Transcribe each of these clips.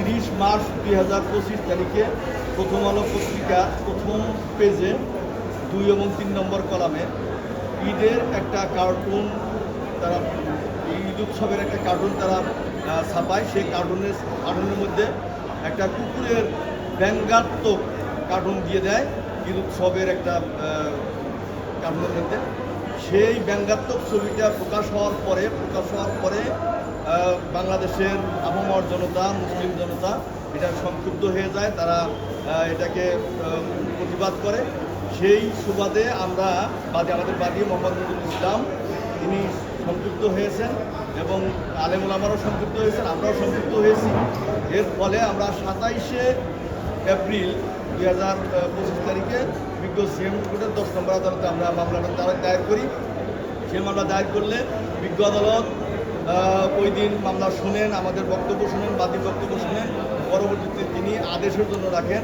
তিরিশ মার্চ দুই হাজার পঁচিশ তারিখে প্রথম আলো পত্রিকা, প্রথম পেজে দুই এবং তিন নম্বর কলামে ঈদের একটা কার্টুন তারা, ঈদ উৎসবের একটা কার্টুন তারা ছাপায়। সেই কার্টুনের কার্টুনের মধ্যে একটা কুকুরের ব্যঙ্গাত্মক কার্টুন দিয়ে দেয় ঈদ উৎসবের একটা কার্টুনের মধ্যে। সেই ব্যঙ্গাত্মক ছবিটা প্রকাশ হওয়ার পরে, প্রকাশ হওয়ার পরে বাংলাদেশের আবহাওয়ার জনতা, মুসলিম জনতা এটা সংক্ষুব্ধ হয়ে যায়, তারা এটাকে প্রতিবাদ করে। সেই সুবাদে আমরা বাদী, আমাদের বাদী মোহাম্মদ নজরুল ইসলাম, তিনি সংযুক্ত হয়েছেন এবং আলেমুল আমারও সংযুক্ত হয়েছেন, আমরাও সংযুক্ত হয়েছি। এর ফলে আমরা সাতাইশে এপ্রিল দুই হাজার পঁচিশ তারিখে বিজ্ঞ সিএম কোর্টের দশ নম্বর আদালতে আমরা মামলাটা দায়- দায়ের করি। সেই মামলা দায়ের করলে বিজ্ঞ আদালত ওই দিন মামলা শুনেন, আমাদের বক্তব্য শুনেন বাদী বক্তব্য শুনেন। পরবর্তীতে তিনি আদেশের জন্য রাখেন।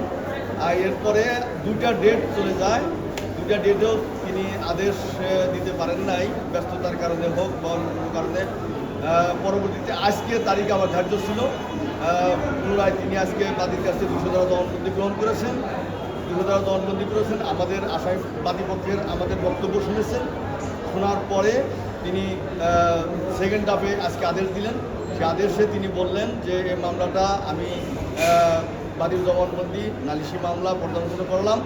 আর এরপরে দুইটা ডেট চলে যায়। দুইটা ডেটেও তিনি আদেশ দিতে পারেন নাই, ব্যস্ততার কারণে হোক বা অন্য কারণে। পরবর্তীতে আজকে তারিখ আমার ধার্য ছিল। পুনরায় তিনি আজকে বাদীর কাছে দুশো দ্বারা দমনবন্দি গ্রহণ করেছেন। দুশো দ্বারা দমনবন্দি করেছেন, আমাদের আসামি বাদীপক্ষের আমাদের বক্তব্য শুনেছেন। শোনার পরে তিনি সেকেন্ড হাফে আজকে আদেশ দিলেন। সে আদেশে তিনি বললেন যে এই মামলাটা আমি বাদীর জবানবন্দি নালিশি মামলা পর্যালোচনা করলাম,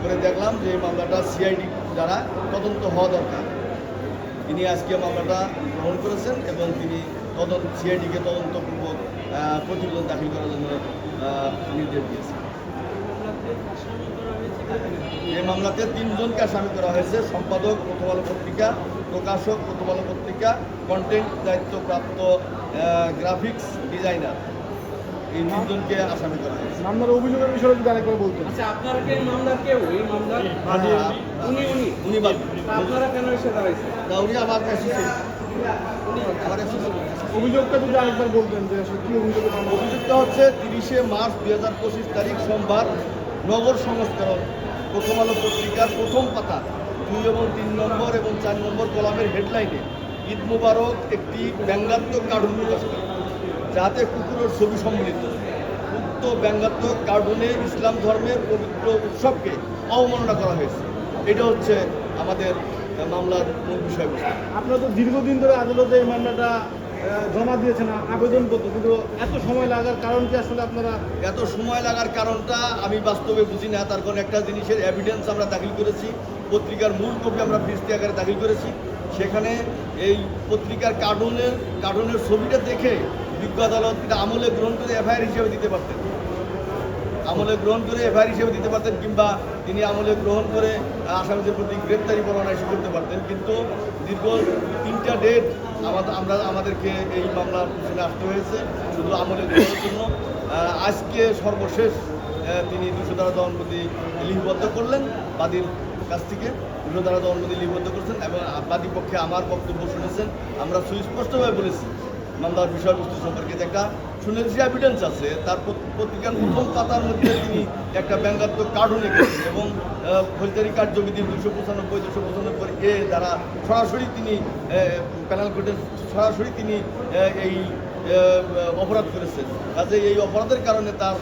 করে দেখলাম যে এই মামলাটা সিআইডি দ্বারা তদন্ত হওয়া দরকার। তিনি আজকে মামলাটা গ্রহণ করেছেন এবং তিনি তদন্ত, সিআইডিকে তদন্তপূর্বক প্রতিবেদন দাখিল করার জন্য নির্দেশ দিয়েছেন এই মামলাতে তিনজনকে আসামি করা হয়েছে, সম্পাদক প্রথম পত্রিকা, প্রকাশক প্রথম পত্রিকা কন্টেন্ট দায়িত্বপ্রাপ্ত গ্রাফিক্স ডিজাইনার এই তিনজনকে আসামি করা হয়েছে। মামলার অভিযোগের বিষয়ে যদি আরেকবার বলতেন। আচ্ছা আপনারা কি? মামলার কেউ এই মামলার? উনি উনি। উনি বাদ। আপনারা কেন এসে দাঁড়াইছেন? উনি আমার অ্যাসোসিয়েট অভিযোগটা যদি আরেকবার বলতেন যে কি হচ্ছে তিরিশে মার্চ দুই হাজার পঁচিশ তারিখ সোমবার নগর সংস্করণ প্রথম আলো পত্রিকার প্রথম পাতা দুই এবং তিন নম্বর এবং চার নম্বর কলামের হেডলাইনে ঈদ মুবারক একটি ব্যঙ্গাত্মক কার্টুন প্রকাশ করে যাতে কুকুরের ছবি সম্মিলিত উক্ত ব্যঙ্গাত্মক কার্টুনে ইসলাম ধর্মের পবিত্র উৎসবকে অবমাননা করা হয়েছে। এটা হচ্ছে আমাদের মামলার মূল বিষয়বস্তু। আপনারা তো দীর্ঘদিন ধরে আদালতে এই মামলাটা জমা দিয়েছেন আবেদন করতে। কিন্তু এত সময় লাগার কারণ কি আসলে আপনারা? এত সময় লাগার কারণটা আমি বাস্তবে বুঝি না। তার কারণ একটা জিনিসের এভিডেন্স আমরা দাখিল করেছি। পত্রিকার মূল কপি আমরা ফিস্তি আকারে দাখিল করেছি। সেখানে এই পত্রিকার কার্টুনের কার্টুনের ছবিটা দেখে বিজ্ঞ আদালত এটা আমলে গ্রহণ করে এফআইআর হিসেবে দিতে পারতেন। আমলে গ্রহণ করে এফআইআর হিসেবে দিতে পারতেন কিংবা তিনি আমলে গ্রহণ করে আসামিদের প্রতি গ্রেপ্তারি পরোয়ানা ইস্যু করতে পারতেন। কিন্তু দীর্ঘ তিনটা ডেট আমাদের, আমরা, আমাদেরকে এই মামলার পিছনে আসতে হয়েছে। শুধু আমলে গ্রহণের জন্য আজকে সর্বশেষ তিনি দুশো দ্বারা জবানবন্দি লিপিবদ্ধ করলেন, বাদীর কাছ থেকে দুশো দ্বারা জবানবন্দি লিপিবদ্ধ করছেন এবং বাদী পক্ষে আমার বক্তব্য শুনেছেন। আমরা সুস্পষ্টভাবে বলেছি মামলার বিষয়বস্তু সম্পর্কে একটা শুনেছি এভিডেন্স আছে, তার পত্রিকার প্রথম পাতার মধ্যে তিনি একটা ব্যঙ্গাত্মক কার্টুন এঁকেছেন এবং ফৌজদারি কার্যবিধি দুশো পঁচানব্বই দুশো পঁচানব্বই এ দ্বারা সরাসরি তিনি প্যানেল কোর্টের সরাসরি তিনি এই অপরাধ করেছেন। কাজে এই অপরাধের কারণে তার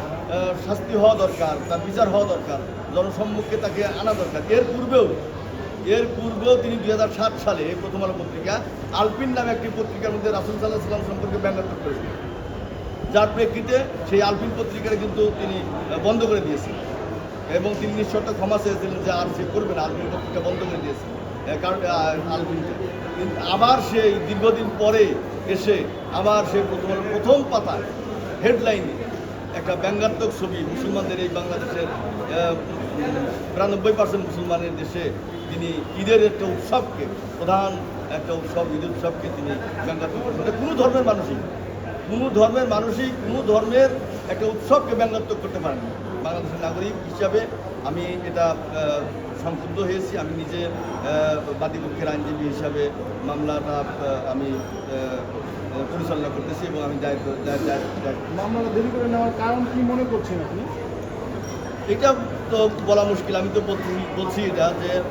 শাস্তি হওয়া দরকার, তার বিচার হওয়া দরকার, জনসম্মুখে তাকে আনা দরকার। এর পূর্বেও এর পূর্বেও তিনি দু হাজার সাত সালে প্রথম আলো পত্রিকা আলপিন নামে একটি পত্রিকার মধ্যে রাসুল সাল্লাহ সাল্লাম সম্পর্কে ব্যঙ্গাত্মক করেছিলেন যার প্রেক্ষিতে সেই আলপিন পত্রিকাটা কিন্তু তিনি বন্ধ করে দিয়েছেন এবং তিনি নিঃশর্ত ক্ষমা চেয়েছিলেন যে আর সে করবে না আলপিন পত্রিকা বন্ধ করে দিয়েছেন কারণ আহ, আলপিনকে কিন্তু আবার সেই দীর্ঘদিন পরে এসে আবার সে প্রথম প্রথম পাতায় হেডলাইনে একটা ব্যঙ্গাত্মক ছবি মুসলমানদের এই বাংলাদেশের বিরানব্বই পার্সেন্ট মুসলমানের দেশে তিনি ঈদের একটা উৎসবকে, প্রধান একটা উৎসব, ঈদ উৎসবকে তিনি ব্যঙ্গাত্মক এটা কোনো ধর্মের মানুষই কোনো ধর্মের মানুষই কোনো ধর্মের একটা উৎসবকে ব্যঙ্গাত্মক করতে পারেন। বাংলাদেশের নাগরিক হিসাবে আমি এটা সংক্ষুব্ধ হয়েছি। আমি নিজে বাদীপক্ষের আইনজীবী হিসাবে মামলাটা আমি পরিচালনা করতেছি এবং আমি দায়িত্ব মামলাটা দেরি করে নেওয়ার কারণ কি মনে করছেন আপনি? এটা তো বলা মুশকিল। আমি তো বলছি বলছি এটা যে